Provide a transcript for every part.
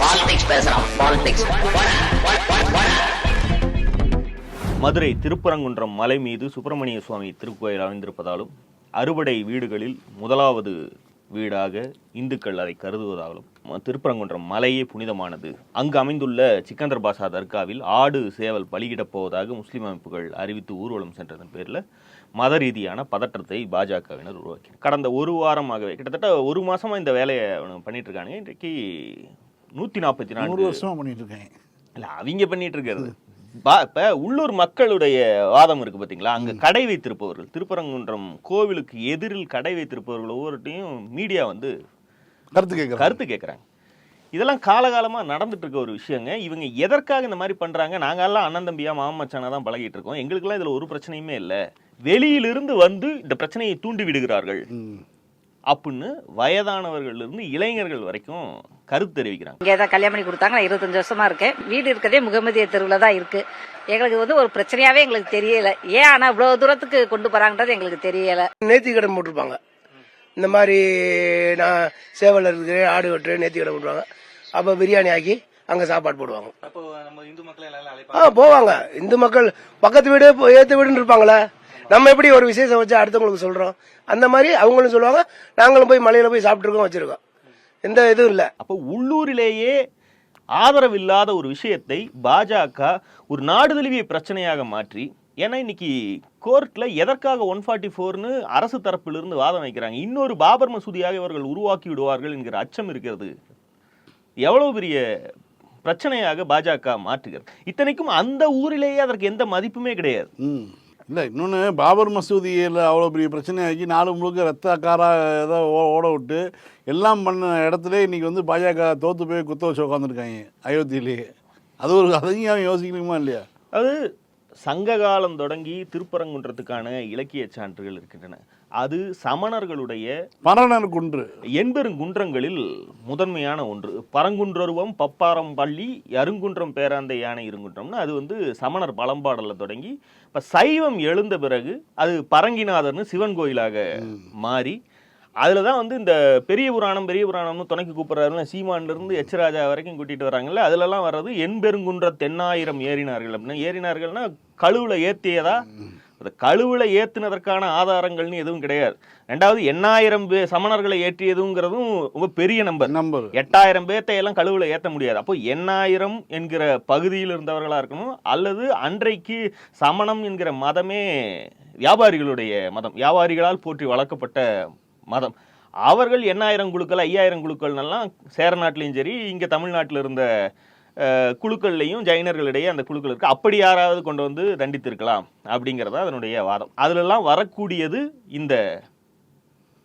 Politics பேசுறான் politics Madurai Thiruparankundram மலை மீது சுப்பிரமணிய சுவாமி திருக்கோயில் அமைந்திருப்பதாலும் அறுபடை வீடுகளில் முதலாவது வீடாக இந்துக்கள் அதை கருதுவதாலும் திருப்பரங்குன்றம் மலையே புனிதமானது. அங்கு அமைந்துள்ள சிக்கந்தர் பாஷா தர்காவில் ஆடு சேவல் பலியிடப் போவதாக முஸ்லீம் அமைப்புகள் அறிவித்து ஊர்வலம் சென்றதன் பேரில் மத ரீதியான பதற்றத்தை பாஜகவினர் உருவாக்கி கடந்த ஒரு வாரமாகவே கிட்டத்தட்ட ஒரு மாதமாக இந்த வேலையை பண்ணிட்டு இருக்காங்க இன்றைக்கு நூற்றி நாற்பத்தி நூறு நான்கு வருஷமா பண்ணிட்டு இருக்கேன் இல்ல அவங்க பண்ணிட்டு இருக்கிறது இப்ப உள்ளூர் மக்களுடைய வாதம் இருக்கு பாத்தீங்களா? அங்க கடை வைத்திருப்பவர்கள் திருப்பரங்குன்றம் கோவிலுக்கு எதிரில் கடை வைத்திருப்பவர்கள் ஒவ்வொருட்டையும் மீடியா வந்து கருத்து கேட்குறேன் கருத்து கேட்குறாங்க இதெல்லாம் காலகாலமா நடந்துட்டு இருக்க ஒரு விஷயங்க. இவங்க எதற்காக இந்த மாதிரி பண்றாங்க? நாங்க எல்லாம் அண்ணன் தம்பியா மாமன் மச்சானா தான் பழகிட்டு இருக்கோம். எங்களுக்கெல்லாம் இதுல ஒரு பிரச்சனையுமே இல்ல. வெளியிலிருந்து வந்து இந்த பிரச்சனையை தூண்டி விடுகிறார்கள். அப்படின்னு வயதானவர்கள் இருந்து இளைஞர்கள் வரைக்கும் கருத்து தெரிவிக்கிறாங்க. இங்கே தான் கல்யாணம் பண்ணி கொடுத்தாங்க நான் இருபத்தஞ்சு வருஷமா இருக்கேன் வீடு இருக்கதே முகமதிய தெருவில் தான் இருக்கு. எங்களுக்கு வந்து ஒரு பிரச்சனையாவே எங்களுக்கு தெரியல. ஏன் ஆனா இவ்வளவு தூரத்துக்கு கொண்டு போறாங்கன்றது எங்களுக்கு தெரியல. நேர்த்தி கடன் போட்டிருப்பாங்க. இந்த மாதிரி நான் சேவல் இருக்கிறேன் ஆடு வெட்டுறேன் நேர்த்தி கடன் போட்டுருவாங்க அப்போ பிரியாணி ஆக்கி அங்கே சாப்பாடு போடுவாங்க. ஆ போவாங்க. இந்து மக்கள் பக்கத்து வீடு ஏத்து வீடுன்னு இருப்பாங்களே நம்ம எப்படி ஒரு விசேஷம் வச்சு அடுத்தவங்களுக்கு சொல்றோம்? அந்த மாதிரி அவங்களும் சொல்லுவாங்க. நாங்களும் போய் மலையில போய் சாப்பிட்டுருக்கோம் வச்சிருக்கோம். எந்த இதுவும் இல்லை. அப்போ உள்ளூரிலேயே ஆதரவில்லாத ஒரு விஷயத்தை பாஜக ஒரு நாடு தழுவிய பிரச்சனையாக மாற்றி ஏன்னா இன்னைக்கு கோர்ட்ல எதற்காக ஒன் ஃபார்ட்டி ஃபோர்னு அரசு தரப்பிலிருந்து வாதம் வைக்கிறாங்க. இன்னொரு பாபர் மசூதியாக இவர்கள் உருவாக்கி விடுவார்கள் என்கிற அச்சம் இருக்கிறது. எவ்வளவு பெரிய பிரச்சனையாக பாஜக மாற்றுகிறது. இத்தனைக்கும் அந்த ஊரிலேயே அதற்கு எந்த மதிப்புமே கிடையாது. இல்லை இன்னொன்று பாபர் மசூதியில் அவ்வளோ பெரிய பிரச்சனையாகி நாலு முழுக்க ரத்த காராக ஏதோ ஓ- ஓட விட்டு எல்லாம் பண்ண இடத்துல இன்றைக்கி வந்து பாஜக தோற்று போய் குத்த வச்சு உட்காந்துருக்காங்க அயோத்தியிலேயே அது ஒரு அதையும் யோசிக்கணுமா இல்லையா? அது சங்க காலம் தொடங்கி திருப்பரங்குன்றத்துக்கான இலக்கிய சான்றுகள் இருக்கின்றன. அது சமணர்களுடைய மரணர் குன்று. எண்பெருங்குன்றங்களில் முதன்மையான ஒன்று. பரங்குன்றருவம் பப்பாரம் பள்ளி அருங்குன்றம் பேராந்தை யானை இருங்குன்றம்னு அது வந்து சமணர் பழம்பாடல்ல தொடங்கி இப்ப சைவம் எழுந்த பிறகு அது பரங்கிநாதர்னு சிவன் கோயிலாக மாறி அதுல தான் வந்து இந்த பெரிய புராணம் பெரிய புராணம்னு துணைக்கு கூப்பிடுறாருல சீமான்ல இருந்து எச்ராஜா வரைக்கும் கூட்டிட்டு வராங்கல்ல அதுலலாம் வர்றது எண்பெருங்குன்ற தென்னாயிரம் ஏறினார்கள் அப்படின்னா ஏறினார்கள்னா கழுவுல ஏத்தியதா? அந்த கழுவுல ஏத்துனதற்கான ஆதாரங்கள்னு எதுவும் கிடையாது. ரெண்டாவது எண்ணாயிரம் பே சமணர்களை ஏற்றியதுங்கிறதும் ரொம்ப பெரிய நம்பர். நம்பர். எட்டாயிரம் பேர்த்தை எல்லாம் கழுவுல ஏத்த முடியாது. அப்போ எண்ணாயிரம் என்கிற பகுதியில் இருந்தவர்களா இருக்கணும் அல்லது அன்றைக்கு சமணம் என்கிற மதமே வியாபாரிகளுடைய மதம் வியாபாரிகளால் போற்றி வளர்க்கப்பட்ட மதம். அவர்கள் எண்ணாயிரம் குழுக்கள் ஐயாயிரம் குழுக்கள்னெல்லாம் சேர நாட்டிலையும் சரி இங்க தமிழ்நாட்டில் இருந்த குழுக்கள்லையும் ஜைனர்களிடையே அந்த குழுக்கள் இருக்குது அப்படி யாராவது கொண்டு வந்து தண்டித்திருக்கலாம் அப்படிங்கிறதா அதனுடைய வாதம். அதிலெல்லாம் வரக்கூடியது இந்த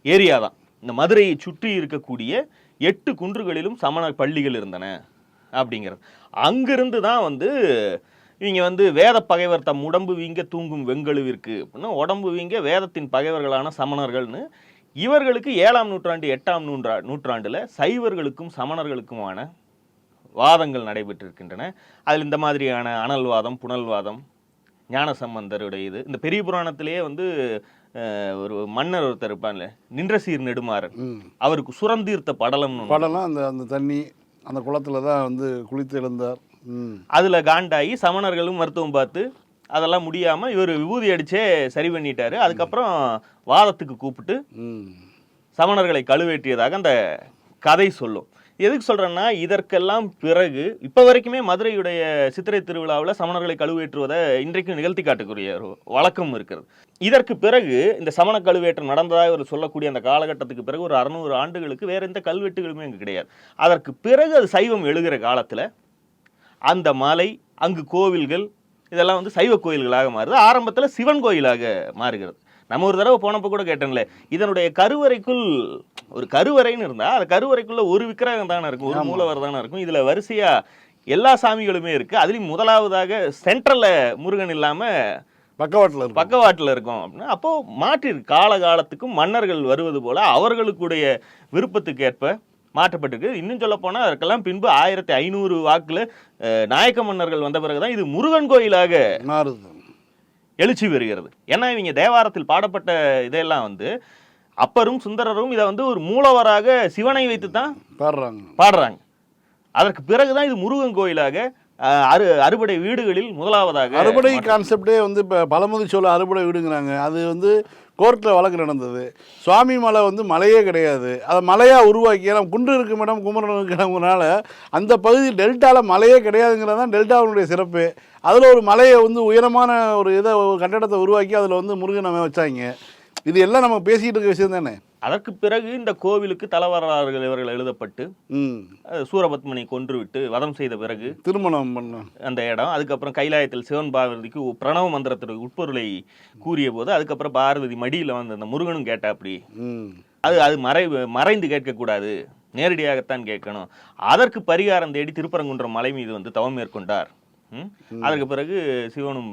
ஏரியா தான். இந்த மதுரையை சுற்றி இருக்கக்கூடிய எட்டு குன்றுகளிலும் சமண பள்ளிகள் இருந்தன அப்படிங்கிறது. அங்கிருந்து தான் வந்து இவங்க வந்து வேத பகைவர் தம் உடம்பு வீங்க தூங்கும் வெங்கழுவிற்கு அப்படின்னா உடம்பு வீங்க வேதத்தின் பகைவர்களான சமணர்கள்னு இவர்களுக்கு ஏழாம் நூற்றாண்டு எட்டாம் நூற்றா நூற்றாண்டில் சைவர்களுக்கும் சமணர்களுக்குமான வாதங்கள் நடைபெற்றிருக்கின்றன. அதில் இந்த மாதிரியான அனல்வாதம் புனல்வாதம் ஞானசம்பந்தருடைய இது இந்த பெரிய புராணத்திலேயே வந்து ஒரு மன்னர் ஒருத்தர் இருப்பான்ல நின்ற சீர் நெடுமாறன் அவருக்கு சுரந்தீர்த்த படலம்னு ஒண்ணு. படம்லாம் அந்த அந்த தண்ணி அந்த குளத்துல தான் வந்து குளித்து எழுந்தார். அதுல காண்டாகி சமணர்களும் மருத்துவம் பார்த்து அதெல்லாம் முடியாம இவர் விபூதி அடிச்சே சரி பண்ணிட்டாரு. அதுக்கப்புறம் வாதத்துக்கு கூப்பிட்டு சமணர்களை கழுவேற்றியதாக அந்த கதை சொல்லும். எதுக்கு சொல்கிறேன்னா இதற்கெல்லாம் பிறகு இப்போ வரைக்குமே மதுரையுடைய சித்திரை திருவிழாவில் சமணர்களை கழுவேற்றுவதை இன்றைக்கும் நிகழ்த்தி காட்டக்கூடிய ஒரு வழக்கம் இருக்கிறது. இதற்கு பிறகு இந்த சமண கழுவேற்றம் நடந்ததாக ஒரு சொல்லக்கூடிய அந்த காலகட்டத்துக்கு பிறகு ஒரு அறுநூறு ஆண்டுகளுக்கு வேறு எந்த கல்வெட்டுகளுமே அங்கு கிடையாது. அதற்கு பிறகு அது சைவம் எழுகிற காலத்தில் அந்த மலை அங்கு கோவில்கள் இதெல்லாம் வந்து சைவ கோயில்களாக மாறுது. ஆரம்பத்தில் சிவன் கோயிலாக மாறுகிறது. நம்ம ஒரு தடவை போனப்போ கூட கேட்டோம்ல இதனுடைய கருவறைக்குள் ஒரு கருவறைன்னு இருந்தா அந்த கருவறைக்குள்ள ஒரு விக்கிரகம் தானே இருக்கும் ஒரு மூலவர் தானே இருக்கும். இதுல வரிசையா எல்லா சாமிகளுமே இருக்கு. அதுலயும் முதலாவதாக சென்ட்ரல்ல முருகன் இல்லாம பக்கவாட்டில் பக்கவாட்டில் இருக்கும் அப்படின்னா அப்போ மாற்றிருக்கு காலகாலத்துக்கும் மன்னர்கள் வருவது போல அவர்களுக்குடைய விருப்பத்துக்கு ஏற்ப மாற்றப்பட்டிருக்கு. இன்னும் சொல்ல போனா அதற்கெல்லாம் பின்பு ஆயிரத்தி ஐநூறு வாக்குல நாயக்க மன்னர்கள் வந்த பிறகுதான் இது முருகன் கோயிலாக மாறுது. எழுச்சி பெறுகிறது. ஏன்னா இவங்க தேவாரத்தில் பாடப்பட்ட இதெல்லாம் வந்து அப்பரும் சுந்தரரும் இதை வந்து ஒரு மூலவராக சிவனை வைத்து தான் பாடுறாங்க. பாடுறாங்க. அதற்கு பிறகுதான் இது முருகன் கோயிலாக அறு அறுபடை வீடுகளில் முதலாவதாக அறுபடை. கான்செப்டே வந்து இப்போ பழமுதி சோழ அறுபடை வீடுங்கிறாங்க. அது வந்து கோர்ட்டில் வழக்கு நடந்தது. சுவாமி மலை வந்து மலையே கிடையாது. அதை மலையாக உருவாக்கி ஏன்னா குன்று இருக்கும் இடம் குமரன் இருக்கிற இடம்னால அந்த பகுதி டெல்டாவில் மலையே கிடையாதுங்கிறது தான் டெல்டாவினுடைய சிறப்பு. அதில் ஒரு மலையை வந்து உயரமான ஒரு இதை ஒரு கட்டடத்தை உருவாக்கி அதில் வந்து முருகன் வச்சாங்க. இது எல்லாம் நம்ம பேசிக்கிட்டு இருக்க விஷயம் தானே? அதற்கு பிறகு இந்த கோவிலுக்கு தலவரலாறுகள் இவர்கள் எழுதப்பட்டு சூரபத்மனை கொன்றுவிட்டு வதம் செய்த பிறகு திருமணம் பண்ண. அந்த இடம் அதுக்கப்புறம் கைலாயத்தில் சிவன் பார்வதிக்கு பிரணவ மந்திரத்திற்கு உட்பொருளை கூறிய போது அதுக்கப்புறம் பார்வதி மடியில் வந்து அந்த முருகனும் கேட்டா அப்படி. அது அது மறை மறைந்து கேட்கக்கூடாது. நேரடியாகத்தான் கேட்கணும். அதற்கு பரிகாரம் தேடி திருப்பரங்குன்றம் மலை மீது வந்து தவம் மேற்கொண்டார்? அதற்கு பிறகு சிவனும்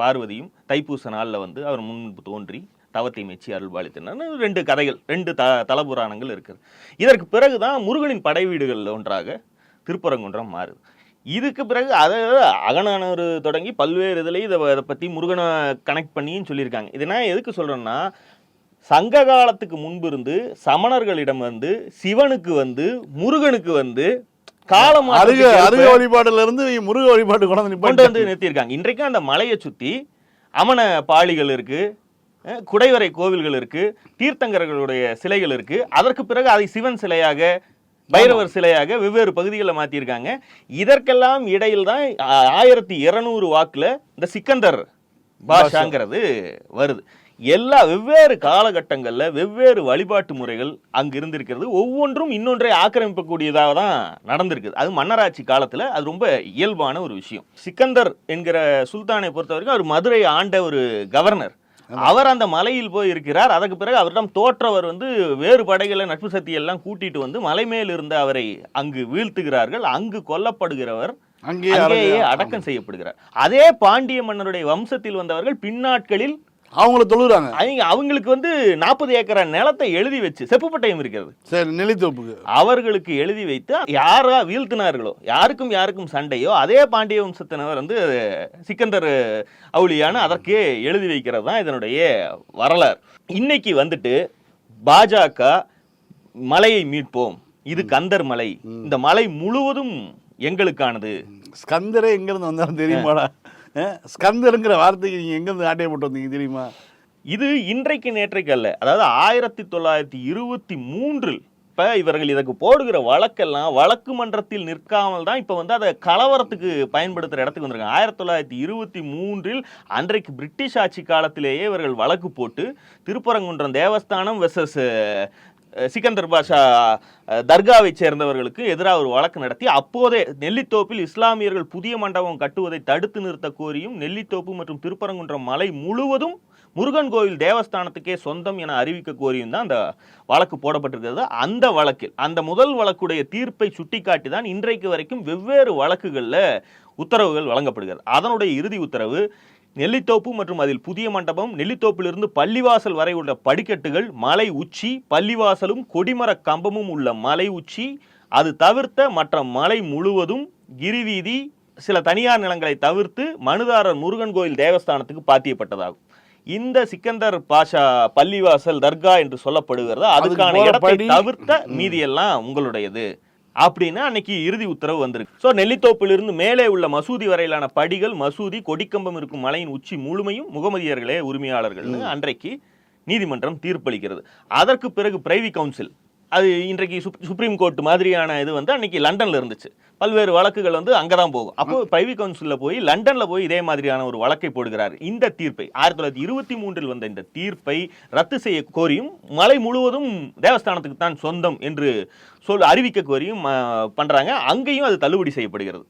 பார்வதியும் தைப்பூச நாளில் வந்து அவர் முன்பு தோன்றி தவத்தை மெச்சி அருள்பாலித்தனர். ரெண்டு கதைகள் ரெண்டு த தலபுராணங்கள் இருக்குது. இதற்கு பிறகுதான் முருகனின் படை வீடுகளில் ஒன்றாக திருப்பரங்குன்றம் மாறுது. இதுக்கு பிறகு அதை அகநானூறு தொடங்கி பல்வேறு இதுலேயும் இதை இதை பற்றி முருகனை கனெக்ட் பண்ணியும் சொல்லியிருக்காங்க. இதை நான் எதுக்கு சொல்கிறேன்னா சங்க காலத்துக்கு முன்பு இருந்து சமணர்களிடம் வந்து சிவனுக்கு வந்து முருகனுக்கு வந்து அருக அருக காலமாக வழிபாடுல இருந்து முருக வழிபாடு கொண்டு வந்து கொண்டு வந்து நிறுத்தியிருக்காங்க. இன்றைக்கும் அந்த மலையை சுற்றி அமன பாளிகள் இருக்கு. அஹ் குடைவரை கோவில்கள் இருக்கு தீர்த்தங்கர்களுடைய சிலைகள் இருக்கு. அதற்கு பிறகு அதை சிவன் சிலையாக பைரவர் சிலையாக வெவ்வேறு பகுதிகளில் மாத்திருக்காங்க. இதற்கெல்லாம் இடையில் தான் ஆயிரத்தி இருநூறு வாக்குல இந்த சிக்கந்தர் பாஷாங்கிறது வருது. எல்லா வெவ்வேறு காலகட்டங்கள்ல வெவ்வேறு வழிபாட்டு முறைகள் அங்கு இருந்திருக்கிறது. ஒவ்வொன்றும் இன்னொன்றை ஆக்கிரமிக்கக்கூடியதாக தான் நடந்திருக்குது. அது மன்னராட்சி காலத்துல அது ரொம்ப இயல்பான ஒரு விஷயம். சிக்கந்தர் என்கிற சுல்தானை பொறுத்த வரைக்கும் அவர் மதுரை ஆண்ட ஒரு கவர்னர். அவர் அந்த மலையில் போய் இருக்கிறார் அதற்கு பிறகு அவரிடம் தோற்றவர் வந்து வேறு படைகளை நட்பு சக்தி எல்லாம் கூட்டிட்டு வந்து மலை மேல் இருந்த அவரை அங்கு வீழ்த்துகிறார்கள். அங்கு கொல்லப்படுகிறவர் அங்கேயே. அடக்கம் செய்யப்படுகிறார். அதே பாண்டிய மன்னருடைய வம்சத்தில் வந்தவர்கள் பின்னாட்களில் அவங்கள தொழுறாங்க. அவங்க அவங்களுக்கு வந்து நாற்பது ஏக்கரா நிலத்தை எழுதி வச்சு செப்புப்பட்டயம் இருக்கிறது. சரி நெல்லித்தோப்புக்கு. அவர்களுக்கு எழுதி வைத்து யாரா வீழ்த்தினார்களோ யாருக்கும் யாருக்கும் சண்டையோ அதே பாண்டிய வம்சத்தினர் வந்து சிக்கந்தர் அவுளியான அதற்கே எழுதி வைக்கிறது தான் இதனுடைய வரலாறு. இன்னைக்கு வந்துட்டு பாஜக மலையை மீட்போம். இது கந்தர் மலை. இந்த மலை முழுவதும் எங்களுக்கானது. ஸ்கந்தரே எங்கேருந்து வந்தாலும் தெரியுமாடா? ஸ்கந்தருங்கிற வார்த்தைக்கு நீங்கள் எங்கேருந்து ஆட்டையை போட்டு வந்தீங்க தெரியுமா? இது இன்றைக்கு நேற்றைக்கு அல்ல அதாவது ஆயிரத்தி தொள்ளாயிரத்தி இருபத்தி மூன்றில் இப்போ இவர்கள் இதற்கு போடுகிற வழக்கெல்லாம் வழக்கு மன்றத்தில் நிற்காமல் தான் இப்போ வந்து அதை கலவரத்துக்கு பயன்படுத்துகிற இடத்துக்கு வந்திருக்காங்க. ஆயிரத்தி தொள்ளாயிரத்தி இருபத்தி மூன்றில் அன்றைக்கு பிரிட்டிஷ் ஆட்சி காலத்திலேயே இவர்கள் வழக்கு போட்டு திருப்பரங்குன்றம் தேவஸ்தானம் வெர்சஸ் சிக்கந்தர் பாஷா தர்காவை சேர்ந்தவர்களுக்கு எதிராக ஒரு வழக்கு நடத்தி அப்போதே நெல்லித்தோப்பில் இஸ்லாமியர்கள் புதிய மண்டபம் கட்டுவதை தடுத்து நிறுத்த கோரியும் நெல்லித்தோப்பு மற்றும் திருப்பரங்குன்றம் மலை முழுவதும் முருகன் கோவில் தேவஸ்தானத்துக்கே சொந்தம் என அறிவிக்க கோரியும் தான் அந்த வழக்கு போடப்பட்டிருக்கிறது. அந்த வழக்கில் அந்த முதல் வழக்குடைய தீர்ப்பை சுட்டிக்காட்டி தான் இன்றைக்கு வரைக்கும் வெவ்வேறு வழக்குகளில் உத்தரவுகள் வழங்கப்படுகிறது. அதனுடைய இறுதி உத்தரவு நெல்லித்தோப்பு மற்றும் அதில் புதிய மண்டபம் நெல்லித்தோப்பிலிருந்து பள்ளிவாசல் வரை உள்ள படிக்கட்டுகள் மலை உச்சி பள்ளிவாசலும் கொடிமர கம்பமும் உள்ள மலை உச்சி. அது தவிர்த்த மற்ற மலை முழுவதும் கிரிவீதி சில தனியார் நிலங்களை தவிர்த்து மனுதாரர் முருகன் கோயில் தேவஸ்தானத்துக்கு பாத்தியப்பட்டதாகும். இந்த சிக்கந்தர் பாஷா பள்ளிவாசல் தர்கா என்று சொல்லப்படுகிறது. அதுக்கான இடத்தை தவிர்த்த மீதி எல்லாம் உங்களுடையது. அப்படின்னு அன்னைக்கு இறுதி உத்தரவு வந்திருக்கு. ஸோ நெல்லித்தோப்பிலிருந்து மேலே உள்ள மசூதி வரையிலான படிகள் மசூதி கொடிக்கம்பம் இருக்கும் மலையின் உச்சி முழுமையும் முகமதியர்களே உரிமையாளர்கள்னு அன்றைக்கு நீதிமன்றம் தீர்ப்பளிக்கிறது. அதற்கு பிறகு பிரைவி கவுன்சில் அது இன்றைக்கு சுப்- சுப்ரீம் கோர்ட் மாதிரியான இது வந்து அன்னைக்கு லண்டன்ல இருந்துச்சு. பல்வேறு வழக்குகள் வந்து அங்கே தான் போகும். அப்போ பிரைவி கவுன்சிலில் போய் லண்டன்ல போய் இதே மாதிரியான ஒரு வழக்கை போடுகிறார். இந்த தீர்ப்பை ஆயிரத்தி தொள்ளாயிரத்தி இருபத்தி மூன்றில் வந்த இந்த தீர்ப்பை ரத்து செய்ய கோரியும் மலை முழுவதும் தேவஸ்தானத்துக்கு தான் சொந்தம் என்று சொல் அறிவிக்க கோரியும் ஆ, பண்றாங்க. அங்கேயும் அது தள்ளுபடி செய்யப்படுகிறது.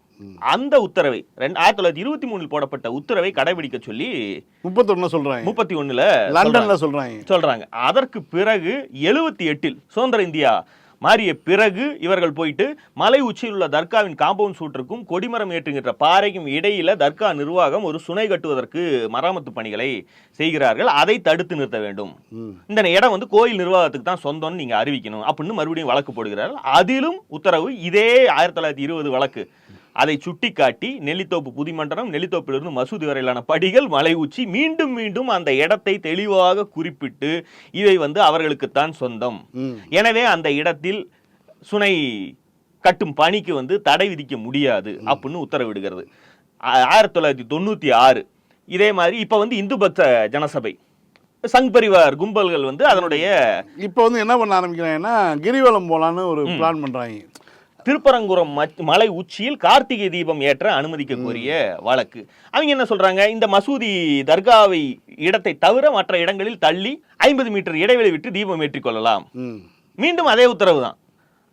அந்த உத்தரவை ரெண்டு ஆயிரத்தி தொள்ளாயிரத்தி இருபத்தி மூணில் போடப்பட்ட உத்தரவை கடைபிடிக்க சொல்லி முப்பத்தொன்னு சொல்கிறாங்க முப்பத்தி ஒண்ணுல லண்டனில் சொல்கிறாங்க சொல்றாங்க. அதற்கு பிறகு எழுபத்தி எட்டில் சுதந்திர இந்தியா மாறிய பிறகு இவர்கள் போயிட்டு மலை உச்சியில் உள்ள தர்காவின் காம்பவுண்ட் சூட்டிற்கும் கொடிமரம் ஏற்றுகின்ற பாறைக்கும் இடையில தர்கா நிர்வாகம் ஒரு சுனை கட்டுவதற்கு மராமத்து பணிகளை செய்கிறார்கள். அதை தடுத்து நிறுத்த வேண்டும். இந்த இடம் வந்து கோயில் நிர்வாகத்துக்கு தான் சொந்தம்னு நீங்க அறிவிக்கணும் அப்படின்னு மறுபடியும் வழக்கு போடுகிறார்கள். அதிலும் உத்தரவு இதே ஆயிரத்தி தொள்ளாயிரத்தி இருபது வழக்கு. அதை சுட்டிக்காட்டி நெல்லித்தோப்பு புதிமண்டலம் நெல்லித்தோப்பிலிருந்து மசூதி வரையிலான படிகள் மலை உச்சி மீண்டும் மீண்டும் அந்த இடத்தை தெளிவாக குறிப்பிட்டு இவை வந்து அவர்களுக்குத்தான் சொந்தம். எனவே அந்த இடத்தில் சுனை கட்டும் பணிக்கு வந்து தடை விதிக்க முடியாது அப்படின்னு உத்தரவிடுகிறது. ஆயிரத்தி தொள்ளாயிரத்தி தொண்ணூத்தி ஆறு இதே மாதிரி இப்ப வந்து இந்து பக்த ஜனசபை சங் பரிவார் கும்பல்கள் வந்து அதனுடைய இப்போ வந்து என்ன பண்ண ஆரம்பிக்கிறாங்கன்னா கிரிவலம் போலான்னு ஒரு பிளான் பண்றாங்க. திருப்பரங்குன்றம் மச்- மலை உச்சியில் கார்த்திகை தீபம் ஏற்ற அனுமதிக்க கோரிய வழக்கு. அவங்க என்ன சொல்றாங்க? இந்த மசூதி தர்காவை இடத்தை தவிர மற்ற இடங்களில் தள்ளி ஐம்பது மீட்டர் இடைவெளி விட்டு தீபம் ஏற்றிக் கொள்ளலாம். ம். மீண்டும் அதே உத்தரவு தான்.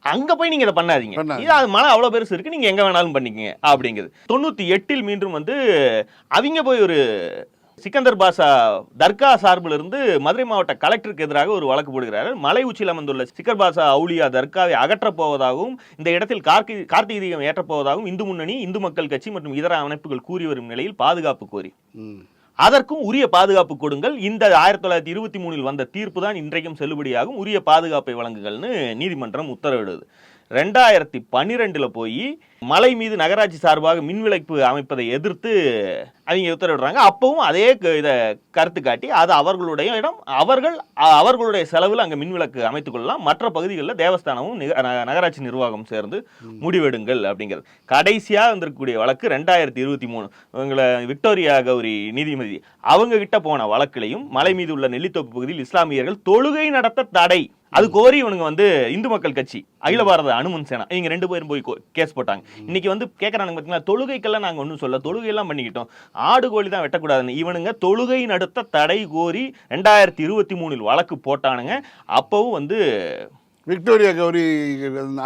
அங்க போய் நீங்க இதை பண்ணாதீங்க. இது அது மலை அவ்வளவு பெருசு இருக்கு. நீங்க எங்க வேணாலும் பண்ணிக்கங்க அப்படிங்கிறது தொண்ணூத்தி எட்டில் மீண்டும் வந்து அவங்க போய் ஒரு சிக்கந்தர் பாஷா தர்கா சார்பில் இருந்து மதுரை மாவட்ட கலெக்டருக்கு எதிராக ஒரு வழக்கு போடுகிறார். மலை உச்சியில் அமர்ந்துள்ள சிக்கர் பாஷா அவுலியா தர்காவை அகற்றப் போவதாகவும் இந்த இடத்தில் கார்த்தி கார்த்திகை தீபம் ஏற்றப் போவதாகவும் இந்து முன்னணி இந்து மக்கள் கட்சி மற்றும் இதர அமைப்புகள் கூறி வரும் நிலையில் பாதுகாப்பு கோரி. அதற்கும் உரிய பாதுகாப்பு கொடுங்கள். இந்த ஆயிரத்தி தொள்ளாயிரத்தி இருபத்தி மூணில் வந்த தீர்ப்பு தான் இன்றைக்கும் செல்லுபடியாகும். உரிய பாதுகாப்பை வழங்குகள்னு நீதிமன்றம் உத்தரவிடுது. ரெண்டாயிரத்தி பன்னிரெண்டுல போய் மலை மீது நகராட்சி சார்பாக மின் விளக்கு அமைப்பதை எதிர்த்து அவங்க உத்தரவிடுறாங்க அப்பவும் அதே இத கருத்து காட்டி அது அவர்களுடைய இடம். அவர்கள் அவர்களுடைய செலவில் அங்க மின் விளக்கு அமைத்துக் கொள்ளலாம். மற்ற பகுதிகளில் தேவஸ்தானமும் நகராட்சி நிர்வாகம் சேர்ந்து முடிவெடுங்கள் அப்படிங்கிறது. கடைசியா வந்திருக்கக்கூடிய வழக்கு ரெண்டாயிரத்தி இருபத்தி மூணு. இவங்களை விக்டோரியா கௌரி நீதிபதி அவங்க கிட்ட போன வழக்கிலையும் மலை மீது உள்ள நெல்லித்தோப்பு பகுதியில் இஸ்லாமியர்கள் தொழுகை நடத்த தடை. அது கோரி இவனுங்க வந்து இந்து மக்கள் கட்சி அகில பாரத அனுமன் சேனா இவங்க ரெண்டு பேரும் போய் கேஸ் போட்டாங்க. இன்னைக்கு வந்து கேக்குறாங்க பாத்தீங்களா? தொழுகைக்கெல்லாம் நாங்க ஒண்ணும் சொல்ல தொழுகை எல்லாம் பண்ணிக்கிட்டோம். ஆடு கோழி தான் வெட்டக்கூடாதுன்னு. இவனுங்க தொழுகை நடத்த தடை கோரி ரெண்டாயிரத்தி இருபத்தி மூணில் வழக்கு போட்டானுங்க. அப்பவும் வந்து விக்டோரியா கௌரி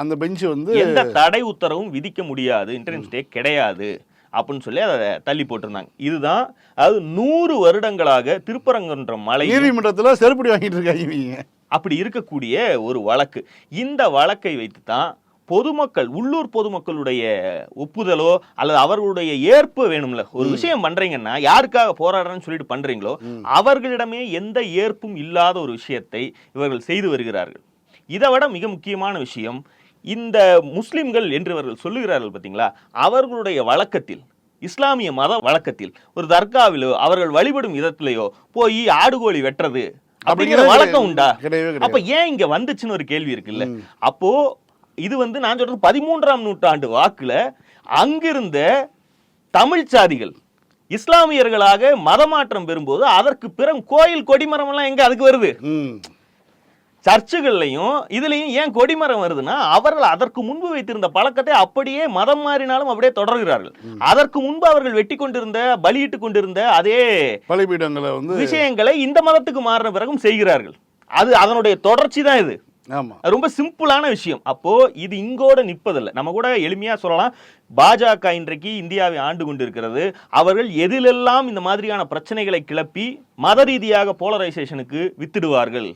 அந்த பெஞ்ச் வந்து எந்த தடை உத்தரவும் விதிக்க முடியாது. இன்டர்நெட் ஸ்டே கிடையாது அப்படின்னு சொல்லி அதை தள்ளி போட்டிருந்தாங்க. இதுதான் அதாவது நூறு வருடங்களாக திருப்பரங்குன்றம் மலை நீதிமன்றத்துல செருப்படி வாங்கிட்டு இருக்காங்க அப்படி இருக்கக்கூடிய ஒரு வழக்கு. இந்த வழக்கை வைத்து தான் பொதுமக்கள் உள்ளூர் பொதுமக்களுடைய ஒப்புதலோ அல்லது அவர்களுடைய ஏற்பு வேணும்ல. ஒரு விஷயம் பண்றீங்கன்னா யாருக்காக போராடுறேன்னு சொல்லிட்டு பண்றீங்களோ அவர்களிடமே எந்த ஏற்பும் இல்லாத ஒரு விஷயத்தை இவர்கள் செய்து வருகிறார்கள். இதை விட மிக முக்கியமான விஷயம் இந்த முஸ்லிம்கள் என்று இவர்கள் சொல்லுகிறார்கள் பார்த்தீங்களா அவர்களுடைய வழக்கத்தில் இஸ்லாமிய மத வழக்கத்தில் ஒரு தர்காவிலோ அவர்கள் வழிபடும் விதத்திலேயோ போய் ஆடுகோழி வெட்டுறது அப்படிங்கிற வழக்கம் உண்டா? அப்ப ஏன் இங்க வந்துச்சுன்னு ஒரு கேள்வி இருக்குல்ல. அப்போ இது வந்து நான் சொல்றது பதிமூன்றாம் நூற்றாண்டு வாக்குல அங்கிருந்த தமிழ் சாதிகள் இஸ்லாமியர்களாக மதமாற்றம் பெறும்போது அதற்கு பிறகு கோயில் கொடிமரம் எல்லாம் எங்க அதுக்கு வருது? சர்ச்சுகள்லையும் இதுலயும் ஏன் கொடிமரம் வருதுன்னா அவர்கள் அதற்கு முன்பு வைத்திருந்த பழக்கத்தை அப்படியே மதம் மாறினாலும் அப்படியே தொடர்கிறார்கள். அதற்கு முன்பு அவர்கள் வெட்டி கொண்டிருந்த பலியிட்டு கொண்டிருந்த அதே பலிபீடங்களை வந்து விஷயங்களை இந்த மதத்துக்கு மாறின பிறகும் செய்கிறார்கள். அது அதனுடைய தொடர்ச்சி தான் இது. ரொம்ப சிம்பிளான விஷயம். அப்போ இது இங்கோட நிற்பதில்லை. நம்ம கூட எளிமையா சொல்லலாம். பாஜக இன்றைக்கு இந்தியாவை ஆண்டு கொண்டிருக்கிறது. அவர்கள் எதிலெல்லாம் இந்த மாதிரியான பிரச்சனைகளை கிளப்பி மத ரீதியாக போலரைசேஷனுக்கு வித்திடுவார்கள்.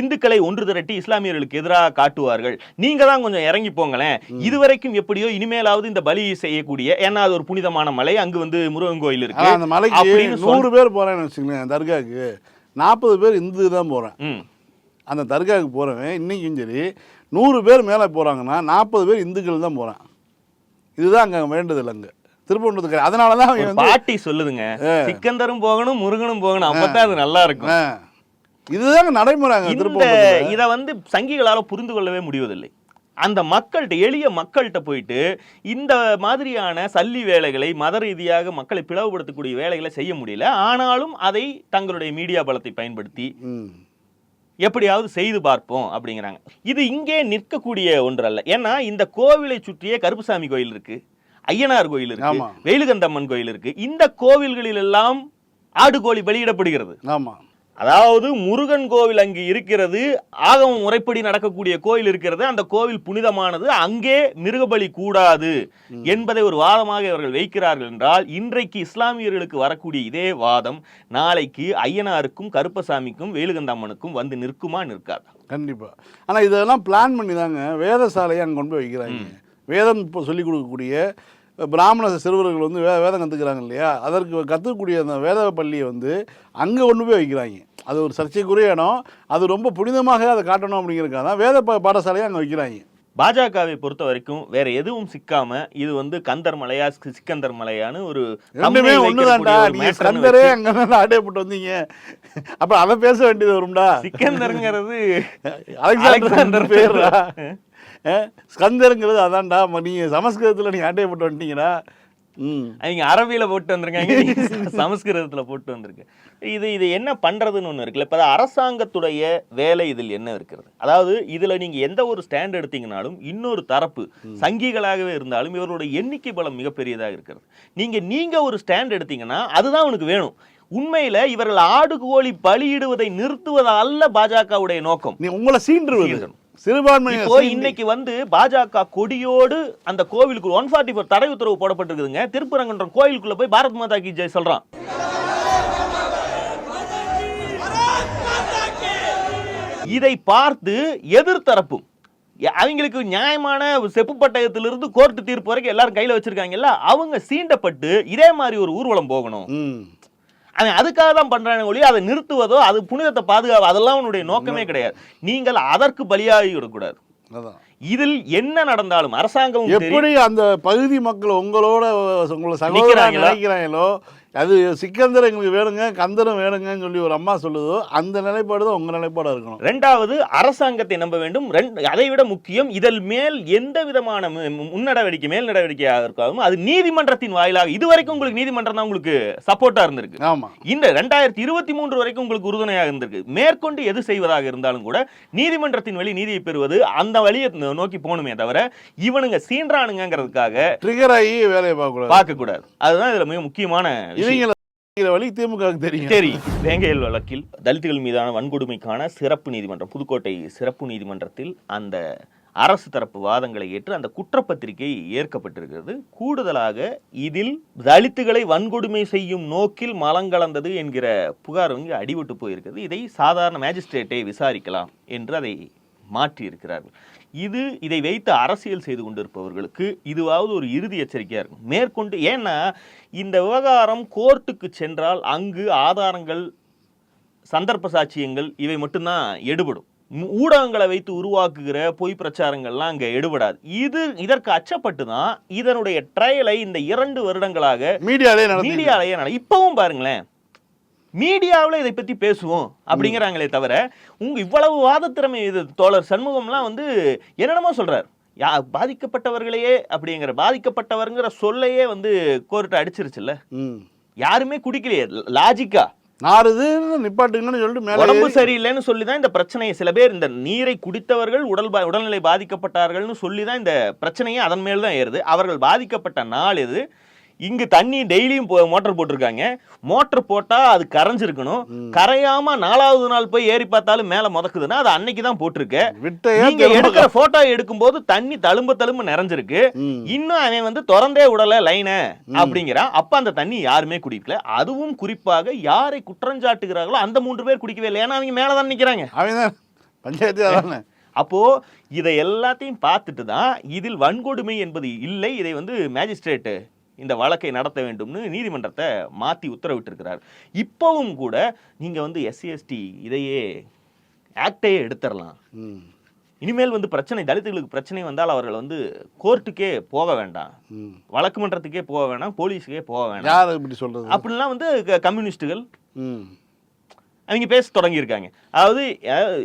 இந்துக்களை ஒன்று திரட்டி இஸ்லாமியர்களுக்கு எதிராக காட்டுவார்கள். நீங்க தான் கொஞ்சம் இறங்கி போங்களேன். இதுவரைக்கும் எப்படியோ இனிமேலாவது இந்த பலி செய்யக்கூடிய ஏன்னா அது ஒரு புனிதமான மலை அங்கு வந்து முருகன் கோயில் இருக்கு. அந்த மலைக்கு நூறு பேர் போறேன்னு வச்சுக்கோங்களேன் தர்காவுக்கு. நாற்பது பேர் இந்து தான் போறேன். அந்த தர்காவுக்கு போறவன் இன்னைக்கும் சரி நூறு பேர் மேலே போறாங்கன்னா நாற்பது பேர் இந்துக்கள் தான் போறான். இதுதான் அங்க வேண்டுதல் அங்க. திருப்பூண்டதுக்கு அதனால தான் பாட்டி சொல்லுதுங்க சிக்கந்தரும் போகணும் முருகனும் போகணும். அப்பதான் அது நல்லா இருக்கும். இதுதாங்க நடைமுறைங்க இந்த இத வந்து சங்கிகளால புரிந்து கொள்ளவே முடிவதில்லை. அந்த மக்கள்கிட்ட எளிய மக்கள்கிட்ட போயிட்டு இந்த மாதிரியான சல்லி வேலைகளை மத ரீதியாக மக்களை பிளவுபடுத்தக்கூடிய வேலைகளை செய்ய முடியல. ஆனாலும் அதை தங்களுடைய மீடியா பலத்தை பயன்படுத்தி எப்படியாவது செய்து பார்ப்போம் அப்படிங்கிறாங்க. இது இங்கே நிற்கக்கூடிய ஒன்று அல்ல ஏன்னா இந்த கோவிலை சுற்றியே கருப்புசாமி கோயில் இருக்கு ஐயனார் கோயில் இருக்கு ஆமா. வேலுகந்தம்மன் கோயில் இருக்கு. இந்த கோவில்களில் எல்லாம் ஆடு கோழி வெளியிடப்படுகிறது. ஆமா. அதாவது முருகன் கோவில் அங்கு இருக்கிறது ஆகம முறைப்படி நடக்கக்கூடிய கோயில் இருக்கிறது அந்த கோவில் புனிதமானது அங்கே மிருகபலி கூடாது என்பதை ஒரு வாதமாக இவர்கள் வைக்கிறார்கள் என்றால் இன்றைக்கு இஸ்லாமியர்களுக்கு வரக்கூடிய இதே வாதம் நாளைக்கு ஐயனாருக்கும் கருப்பசாமிக்கும் வேலுகந்தாம்மனுக்கும் வந்து நிற்குமா நிற்காதா? கண்டிப்பா. ஆனா இதெல்லாம் பிளான் பண்ணி தாங்க வேதசாலையை அங்க கொண்டு போய் வைக்கிறாங்க. வேதம் இப்போ சொல்லிக் கொடுக்கக்கூடிய பிராமண சிறுவர்கள் வந்து வே வேதம் கற்றுக்கிறாங்க இல்லையா? அதற்கு கற்றுக்கக்கூடிய அந்த வேத பள்ளியை வந்து அங்கே கொண்டு போய் வைக்கிறாங்க. அது ஒரு சர்ச்சைக்குரிய இடம். அது ரொம்ப புனிதமாக அதை காட்டணும் அப்படிங்கிறதுக்காக தான் வேத பா பாடசாலையை அங்கே வைக்கிறாங்க. பாஜகவை பொறுத்த வரைக்கும் வேற எதுவும் சிக்காம இது வந்து கந்தர் மலையா சிக்கந்தர் மலையான்னு ஒரு ரெண்டுமே ஒண்ணுதான்டா. நீங்க matter ன்னு ஸ்கந்தரே வச்சு- அங்கே தான் ஆடையப்பட்டு வந்தீங்க. அப்ப அதை பேச வேண்டியது வரும்டா. சிக்கந்தருங்கிறது அலெக்சாண்டர் அஹ், ஸ்கந்தருங்கிறது அதான்டா. நீங்கள் சமஸ்கிருதத்தில் நீங்கள் ஆட்டையை போட்டு வந்துட்டீங்கடா. ம். அவங்க அரபியில போட்டு வந்திருக்காங்க. சமஸ்கிருதத்துல போட்டு வந்திருக்கு. இது இது என்ன பண்றதுன்னு ஒண்ணு இருக்குல்ல. இப்ப அரசாங்கத்துடைய வேலை இதில் என்ன இருக்கிறது? அதாவது இதுல நீங்க எந்த ஒரு ஸ்டாண்ட் எடுத்தீங்கனாலும் இன்னொரு தரப்பு சங்கிகளாகவே இருந்தாலும் இவர்களுடைய எண்ணிக்கை பலம் மிகப்பெரியதாக இருக்கிறது. நீங்க நீங்க ஒரு ஸ்டாண்ட் எடுத்தீங்கன்னா அதுதான் உனக்கு வேணும். உண்மையில இவர்கள் ஆடு கோழி பலியிடுவதை நிறுத்துவது அல்ல பாஜகவுடைய நோக்கம். உங்களை சீண்டுருவது. சீண்டணும். சிறுபான்மையை இப்போ சீண்டி- இன்னைக்கு வந்து பாஜக கொடியோடு அந்த கோவிலுக்கு ஒன் ஃபார்ட்டி ஃபோர் தடை உத்தரவு போடப்பட்டிருக்குதுங்க. திருப்பரங்குன்றம் கோயிலுக்குள்ள போய் பாரத் மாதா கி ஜெய் சொல்றான். இதை பார்த்து எதிர்த்தரப்பும் எ- அவங்களுக்கு நியாயமான செப்பு பட்டயத்திலிருந்து கோர்ட்டு தீர்ப்பு வரைக்கும் எல்லாரும் கையில வச்சிருக்காங்கல்ல அவங்க சீண்டப்பட்டு இதே மாதிரி ஒரு ஊர்வலம் போகணும். அவன் அதுக்காக தான் பண்றானே ஒழிய அதை நிறுத்துவதோ அது புனிதத்தை பாதுகாப்பு அதெல்லாம் அவனுடைய நோக்கமே கிடையாது. நீங்கள் அதற்கு பலியாகி விடக்கூடாது. இதில் என்ன நடந்தாலும் அரசாங்கம் எப்படி அந்த பகுதி மக்கள் உங்களோட உங்களை சகோதரா நிக்கிறாங்களோ? நினைக்கிறாங்களோ அது சிக்கந்தர் எங்களுக்கு வேணுங்க கந்தரம் வேணுங்கன்னு சொல்லி ஒரு அம்மா சொல்லுதோ அந்த நிலைப்பாடு தான் உங்க நிலைப்பாடா இருக்கணும். ரெண்டாவது அரசாங்கத்தை நம்ப வேண்டும். ரெண்டு அதை விட முக்கியம் இதன் மேல் எந்த விதமான முன்னடவடிக்கை மேல் நடவடிக்கையாக இருக்காலும் அது நீதிமன்றத்தின் வாயிலாக இதுவரைக்கும் உங்களுக்கு நீதிமன்றம் தான் உங்களுக்கு சப்போர்ட்டா இருந்திருக்கு. ஆமா. இந்த ரெண்டாயிரத்தி இருபத்தி மூன்று வரைக்கும் உங்களுக்கு உறுதுணையாக இருந்திருக்கு. மேற்கொண்டு எது செய்வதாக இருந்தாலும் கூட நீதிமன்றத்தின் வழி நீதியை பெறுவது அந்த வழியை நோக்கி போகணுமே தவிர இவனுங்க சீன்றானுங்கிறதுக்காக ட்ரிகர் ஆகி வேலையை பார்க்க கூடாது பார்க்க கூடாது அதுதான் இதுல மிக முக்கியமான இவங்கள வழி திமுகவுக்கு தெரியும். சரி வேங்கையல் வழக்கில் தலித்துகள் மீதான வன்கொடுமைக்கான சிறப்பு நீதிமன்றம் புதுக்கோட்டை சிறப்பு நீதிமன்றத்தில் அந்த அரசு தரப்பு வாதங்களை ஏற்று அந்த குற்றப்பத்திரிகை ஏற்கப்பட்டிருக்கிறது. கூடுதலாக இதில் தலித்துகளை வன்கொடுமை செய்யும் நோக்கில் மலங்கலந்தது என்கிற புகார் வந்து அடிபட்டு போயிருக்கிறது. இதை சாதாரண மேஜிஸ்ட்ரேட்டை விசாரிக்கலாம் என்று அதை மாற்றி இருக்கிறார்கள் இது இதை வைத்து அரசியல் செய்து கொண்டிருப்பவர்களுக்கு இதுவாவது ஒரு இறுதி எச்சரிக்கையா இருக்கும். மேற்கொண்டு ஏன்னா இந்த விவகாரம் கோர்ட்டுக்கு சென்றால் அங்கு ஆதாரங்கள் சந்தர்ப்ப சாட்சியங்கள் இவை மட்டும்தான் எடுபடும். ஊடகங்களை வைத்து உருவாக்குகிற பொய் பிரச்சாரங்கள்லாம் அங்க எடுபடாது. இது இதற்கு அச்சப்பட்டு தான் இதனுடைய ட்ரையலை இந்த இரண்டு வருடங்களாக மீடியாலே மீடியாலயே இப்பவும் பாருங்களேன். மீடியாவில் இதை பத்தி பேசுவோம் அப்படிங்கிறாங்களே தவிர உங்க இவ்வளவு வாதத்திறமை இது தோழர் சண்முகம்லாம் வந்து என்னென்னமோ சொல்றார். யா பாதிக்கப்பட்டவர்களையே அப்படிங்கிற பாதிக்கப்பட்டவர்ங்கிற சொல்லையே வந்து கோர்ட்டு அடிச்சிருச்சுல்ல. யாருமே குடிக்கலையே லாஜிக்கா? நாறுதுன்னு நிப்பாட்டுங்கன்னு சொல்லிட்டு மேலே உடம்பு சரியில்லைன்னு சொல்லி தான் இந்த பிரச்சனையை சில பேர் இந்த நீரை குடித்தவர்கள் உடல் உடல்நிலை பாதிக்கப்பட்டார்கள்னு சொல்லி தான் இந்த பிரச்சனையே அதன் மேல் தான் ஏறுது. அவர்கள் பாதிக்கப்பட்ட நாள் இது இங்கு தண்ணி டெய்லியும் மோட்டர் போட்டிருக்காங்க. மோட்டர் போட்டா அது கரைஞ்சிருக்கணும். கரையாம நாலாவது நாள் போய் ஏறி பார்த்தாலும் மேல முதக்குதுன்னா அது அன்னைக்கு தான் போட்டிருக்கு. நீங்க எடுக்கிற போட்டோ எடுக்கும்போது தண்ணி தழும்ப தழும்ப நிறைஞ்சிருக்கு. இன்னும் அவன் வந்து திறந்தே விடல லைன அப்படிங்கிறான். அப்ப அந்த தண்ணி யாருமே குடிக்கல. அதுவும் குறிப்பாக யாரை குற்றஞ்சாட்டுகிறார்களோ அந்த மூன்று பேர் குடிக்கவே இல்லை. ஏன்னா அவங்க மேலதான் நிக்கிறாங்க. அவன் பஞ்சாயத்து அப்போ இதை எல்லாத்தையும் பார்த்துட்டு தான் இதில் வன்கொடுமை என்பது இல்லை. இதை வந்து மேஜிஸ்ட்ரேட் இந்த வழக்கை நடத்த வேண்டும்னு நீதிமன்றத்தை மாத்தி உத்தரவிட்டிருக்கிறார். இப்பவும் கூட நீங்க வந்து எஸ்சி எஸ்டி இதையே ஆக்டையே எடுத்துடலாம் இனிமேல் வந்து பிரச்சனை தலித்துகளுக்கு பிரச்சனை வந்தால் அவர்கள் வந்து கோர்ட்டுக்கே போக வேண்டாம். வழக்கு மன்றத்துக்கே போக வேண்டாம் போலீஸுக்கே போக வேண்டாம் இப்படி சொல்றது? அப்படிலாம் வந்து கம்யூனிஸ்டுகள். ம். அவங்க பேச தொடங்கியிருக்காங்க. அதாவது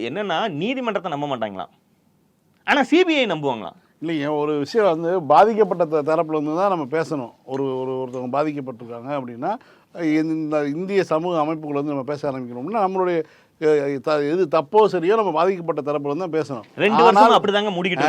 என்னன்னா நீதிமன்றத்தை நம்ப மாட்டாங்களாம். ஆனா சிபிஐ நம்புவாங்களாம். இல்லைங்க ஒரு விஷயம் வந்து பாதிக்கப்பட்ட தரப்புல இருந்து தான் நம்ம பேசணும். ஒரு ஒரு ஒருத்தவங்க பாதிக்கப்பட்டிருக்காங்க அப்படின்னா இந்த இந்திய சமூக அமைப்புகள் வந்து நம்ம பேச ஆரம்பிக்கணும்னா நம்மளுடைய அஹ், த- எது தப்போ சரியோ நம்ம பாதிக்கப்பட்ட தரப்புல தான் பேசணும். ரெண்டு வருஷம் அப்படிதாங்க முடிக்கிட்டு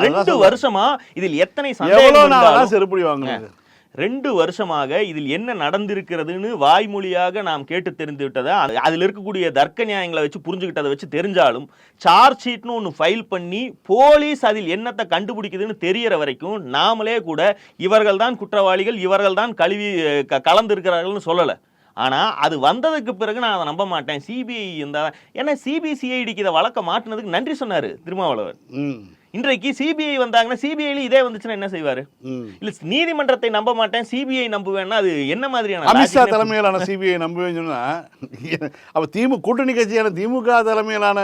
ரெண்டு. வருஷமா இதில் எத்தனை எவ்வளோ இருந்தாலும் செருப்படி வாங்குறது ரெண்டு வருஷமாக இதில் என்ன நடந்திருக்கிறதுன்னு வாய்மொழியாக நாம் கேட்டு தெரிந்து விட்டதை? அதில் இருக்கக்கூடிய தர்க்க நியாயங்களை வச்சு புரிஞ்சுக்கிட்டதை வச்சு தெரிஞ்சாலும் சார்ஜ் ஷீட்னு ஒன்று ஃபைல் பண்ணி போலீஸ் அதில் என்னத்தை கண்டுபிடிக்குதுன்னு தெரியற வரைக்கும் நாமளே கூட இவர்கள் தான் குற்றவாளிகள் இவர்கள் தான் கழுவி க- கலந்துருக்கிறார்கள்னு சொல்லலை. ஆனால் அது வந்ததுக்கு பிறகு நான் அதை நம்ப மாட்டேன். சிபிஐ இருந்தால் ஏன்னா சிபிசிஐடிக்கு இதை வழக்க மாட்டினதுக்கு நன்றி சொன்னார் திருமாவளவர் ம். இன்றைக்கு சிபிஐ வந்தாங்கன்னா சிபிஐல இதே வந்துச்சுன்னா என்ன செய்வாரு? இல்ல நீதிமன்றத்தை நம்ப மாட்டேன் சிபிஐ நம்புவேன்னா அது என்ன மாதிரியான அமித்ஷா தலைமையிலான சிபிஐ நம்புவேன்னு சொன்னா அப்போ திமுக கூட்டணி கட்சியான திமுக தலைமையிலான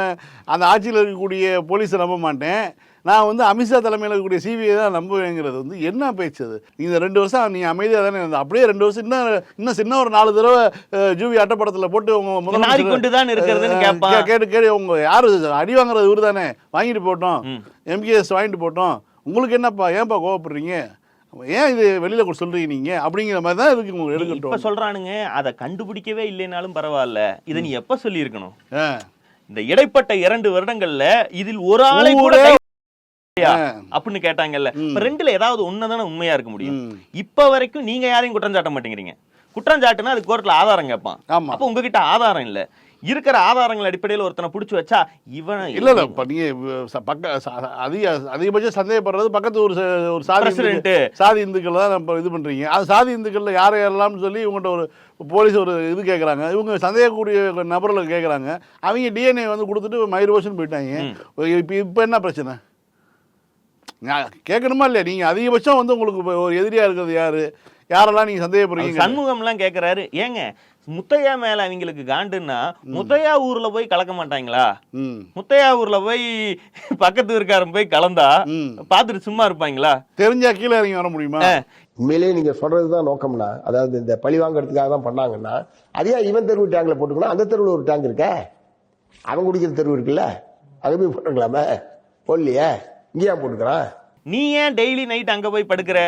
அந்த ஆட்சியில் இருக்கக்கூடிய போலீஸை நம்ப மாட்டேன். நான் வந்து அமித்ஷா தலைமையில் இருக்கக்கூடிய சிபிஐ தான் நம்புவேங்கிறது வந்து என்ன பேச்சு அது? இந்த ரெண்டு வருஷம் நீ அமைதியாக தானே இருந்த? அப்படியே ரெண்டு வருஷம் இன்னும் இன்னும் சின்ன ஒரு நாலு தடவை ஜூவி அட்டப்படத்தில் போட்டு உங்க நாறிக்கொண்டுதான் இருக்கிறதுன்னு அஹ், கேட்பான். கே- கேட்டு கேட்டு உங்க யாரு? அடி வாங்குறது இவரு தானே. வாங்கிட்டு போட்டோம். எம்கேஎஸ் வாங்கிட்டு போட்டோம். உங்களுக்கு என்னப்பா ஏன்ப்பா கோவப்படுறீங்க? ஏன் இது வெளியில கூட சொல்றீங்க நீங்க? அப்படிங்கிற மாதிரி தான் இருக்கு உங்களுக்கு இப்ப எடுக்கட்டும். சொல்றானுங்க அதை கண்டுபிடிக்கவே இல்லைனாலும் பரவாயில்ல. இதை நீ எப்ப சொல்லியிருக்கணும். இந்த இடைப்பட்ட இரண்டு வருடங்கள்ல இதில் ஒரு ஆளை கூட. அப்படின்னு கேட்டாங்கல்ல. ரெண்டுல ஏதாவது ஒண்ணுதானே உண்மையா இருக்க முடியும். இப்ப வரைக்கும் நீங்க யாரையும் குற்றம் சாட்ட மாட்டேங்கிறீங்க. குற்றம் சாட்டுனா அது கோர்ட்ல ஆதாரம் கேட்பான் அப்ப உங்ககிட்ட ஆதாரம் இல்ல. இருக்கிற ஆதாரங்கள் அடிப்படையில் ஒருத்தனை புடிச்சு வச்சா இவன் இல்ல இல்ல இப்ப நீங்க பக்க அதிக அதிகபட்சம் சந்தேகப்படுறது பக்கத்து ஒரு ஒரு சாதி சாதி இந்துக்கள் தான் நம்ம இது பண்றீங்க. அது சாதி இந்துக்கள்ல யாரை யாரெல்லாம்னு சொல்லி இவங்ககிட்ட ஒரு போலீஸ் ஒரு இது கேட்குறாங்க இவங்க சந்தேகக்கூடிய நபர்களை கேட்குறாங்க அவங்க டிஎன்ஏ வந்து கொடுத்துட்டு மயிறு வருஷம் போயிட்டாங்க. இப்போ இப்போ என்ன பிரச்சனை? கேட்கணுமா இல்லையா? நீங்க அதிகபட்சம் வந்து உங்களுக்கு இப்ப ஒரு எதிரியா இருக்கிறது யாரு? யாரெல்லாம் நீங்க சந்தேகப்படுறீங்க? சண்முகம் எல்லாம் கேக்குறாரு. ஏங்க முத்தையா மேல அவங்களுக்கு காண்டுன்னா முத்தையா ஊர்ல போய் கலக்க மாட்டாங்களா? ம். முத்தையா ஊர்ல போய் பக்கத்து ஊருக்காரன் போய் கலந்தா ம். பார்த்துட்டு சும்மா இருப்பாங்களா? தெரிஞ்சா கீழே இறங்கி வர முடியுமா? உண்மையிலேயே நீங்க சொல்றதுதான் நோக்கம்னா அதாவது இந்த பழி வாங்குறதுக்காக தான் பண்ணாங்கன்னா அதே இவன் தெருவு டேங்க்ல போட்டுக்கணும் அந்த தெருவில் ஒரு டேங்க் இருக்க? அவன் குடிக்கிற தெருவு இருக்குல்ல? அங்க போய் போட்டுக்கலாமே? போடலையே? இங்கேயா போட்டுக்கிறான் நீ ஏன் டெய்லி நைட் அங்க போய் படுக்கிற?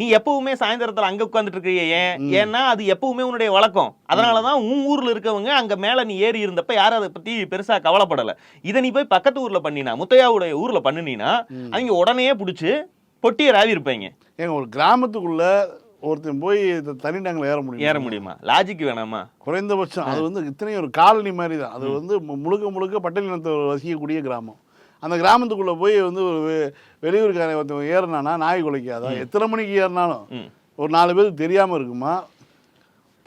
நீ எப்பவுமே சாயந்தரத்துல அங்க உட்கார்ந்துட்டு இருக்கிய ஏன் ஏன்னா அது எப்பவுமே உன்னுடைய வழக்கம். அதனாலதான் உன் ஊர்ல இருக்கவங்க அங்க மேல நீ ஏறி இருந்தப்ப யாரும் அதை பத்தி பெருசா கவலைப்படல. இதை நீ போய் பக்கத்து ஊர்ல பண்ணினா முத்தையாவுடைய ஊர்ல பண்ணினா அவங்க உடனே புடிச்சு பொட்டிய ராவி இருப்பாங்க. ஏங்க ஒரு கிராமத்துக்குள்ள ஒருத்தன் போய் இந்த தனி டேங்கில் ஏற முடியும்? ஏற முடியுமா? லாஜிக் வேணாமா? குறைந்தபட்சம். அது வந்து இத்தனையும் ஒரு காலனி மாதிரி தான் அது வந்து முழுக்க முழுக்க பட்டியலினத்தை வசிக்கக்கூடிய கிராமம். அந்த கிராமத்துக்குள்ள போய் வந்து ஒரு வெளியூருக்காரன் ஒருத்தன் ஏறினானா நாய் குலைக்காதா? எத்தனை மணிக்கு ஏறினாலும். ஒரு நாலு பேருக்கு தெரியாம இருக்குமா?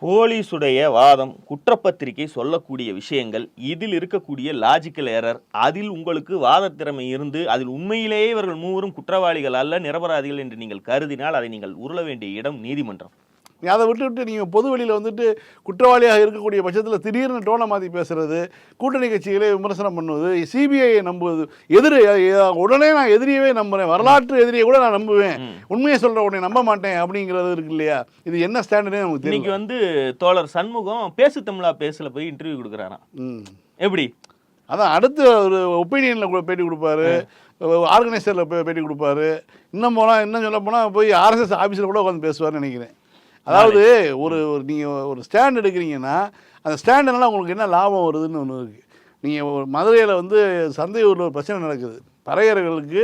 போலீஸுடைய வாதம் குற்றப்பத்திரிகை சொல்லக்கூடிய விஷயங்கள் இதில் இருக்கக்கூடிய லாஜிக்கல் எரர் அதில் உங்களுக்கு வாதத் திறமை இருந்து அதில் உண்மையிலேயே இவர்கள் மூவரும் குற்றவாளிகள் அல்ல நிரபராதிகள் என்று நீங்கள் கருதினால் அதை நீங்கள் உருள வேண்டிய இடம் நீதிமன்றம். நீ அதை விட்டு விட்டு நீங்கள் பொது வெளியில் வந்துட்டு குற்றவாளியாக இருக்கக்கூடிய பட்சத்தில் திடீர்னு டோனை மாற்றி பேசுறது கூட்டணி கட்சிகளை விமர்சனம் பண்ணுவது சிபிஐயை நம்புவது எதிரி உடனே நான் எதிரியவே நம்புறேன் வரலாற்று எதிரியை கூட நான் நம்புவேன். உண்மையை சொல்ற உடனே நம்ப மாட்டேன் அப்படிங்கிறது இருக்கு இல்லையா? இது என்ன ஸ்டாண்டர்டே நமக்கு இன்னைக்கு வந்து தோழர் சண்முகம் பேசு தமிழா பேசல போய் இன்டர்வியூ கொடுக்குறாராம். ம். எப்படி? அதான் அடுத்து ஒரு ஒப்பீனியனில் கூட பேட்டி கொடுப்பாரு. ஆர்கனைசரில் போய் பேட்டி கொடுப்பாரு. இன்னும் போனால் இன்னும் சொல்ல போனால் போய் ஆர்எஸ்எஸ் ஆஃபீஸில் கூட உட்காந்து பேசுவார்னு நினைக்கிறேன். அதாவது ஒரு ஒரு நீங்கள் ஒரு ஸ்டாண்ட் எடுக்கிறீங்கன்னா அந்த ஸ்டாண்டுனால உங்களுக்கு என்ன லாபம் வருதுன்னு ஒன்று இருக்குது நீங்கள் ஒரு மதுரையில் வந்து சந்தையூரில் ஒரு பிரச்சனை நடக்குது. பறையர்களுக்கு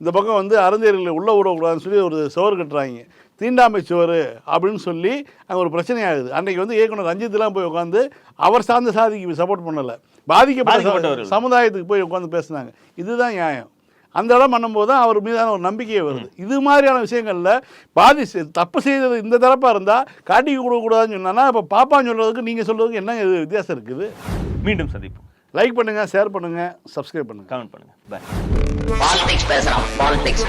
இந்த பக்கம் வந்து அருந்தேரிகளை உள்ளே விடக்கூடாதுன்னு சொல்லி ஒரு சுவர் கட்டுறாங்க. தீண்டாமை சுவர் அப்படின்னு சொல்லி அங்கே ஒரு பிரச்சனை ஆகுது. அன்றைக்கி வந்து இயக்குனர் ரஞ்சித்லாம் போய் உட்காந்து அவர் சார்ந்த சாதிக்கு சப்போர்ட் பண்ணலை. பாதிக்கப்பட்ட. சமுதாயத்துக்கு போய் உட்காந்து பேசுனாங்க. இதுதான் நியாயம். அந்த இடம் பண்ணும்போது தான் அவர் மீதான ஒரு நம்பிக்கையே வருது. இது மாதிரியான விஷயங்களில் பாதி தப்பு செய்தது இந்த தரப்பாக இருந்தால் காட்டி கொடுக்கக்கூடாதுன்னு சொன்னா இப்போ பாப்பான்னு சொல்கிறதுக்கு நீங்கள் சொல்கிறதுக்கு என்ன இது வித்தியாசம் இருக்குது? மீண்டும் சந்திப்போம். லைக் பண்ணுங்கள் ஷேர் பண்ணுங்கள் சப்ஸ்கிரைப் பண்ணுங்கள் கமெண்ட் பண்ணுங்க. பாய் பாலிடிக்ஸ் பேசுறான் பாலிடிக்ஸ்